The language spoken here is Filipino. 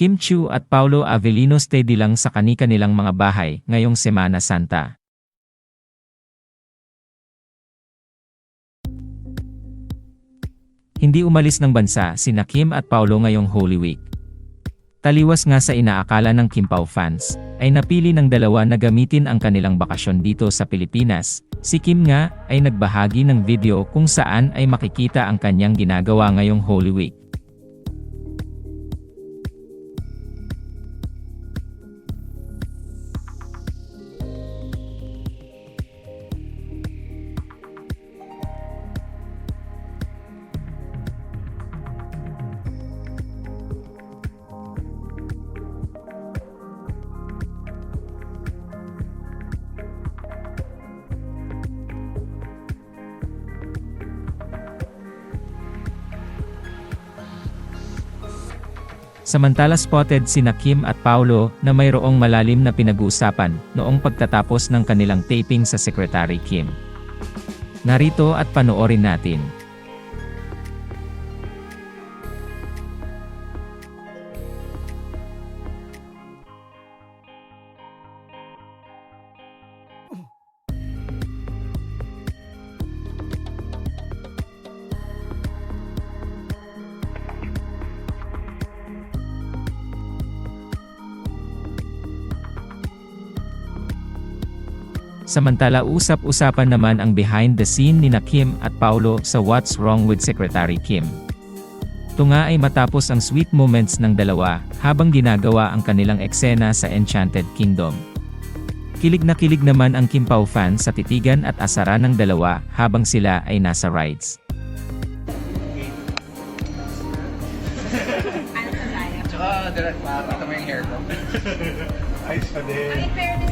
Kim Chu at Paulo Avellino steady lang sa kani-kanilang mga bahay ngayong Semana Santa. Hindi umalis ng bansa sina Kim at Paulo ngayong Holy Week. Taliwas nga sa inaakala ng Kim Pao fans, ay napili ng dalawa na gamitin ang kanilang bakasyon dito sa Pilipinas. Si Kim nga ay nagbahagi ng video kung saan ay makikita ang kanyang ginagawa ngayong Holy Week. Samantala spotted sina Kim at Paulo na mayroong malalim na pinag-uusapan noong pagtatapos ng kanilang taping sa Secretary Kim. Narito at panoorin natin. Samantala usap-usapan naman ang behind the scene ni na Kim at Paulo sa What's Wrong with Secretary Kim. Ito nga ay matapos ang sweet moments ng dalawa habang ginagawa ang kanilang eksena sa Enchanted Kingdom. Kilig na kilig naman ang Kim Pao fans sa titigan at asara ng dalawa habang sila ay nasa rides. Tsaka, direct, mo yung hair ko. Ayos pa din. Ay, fairness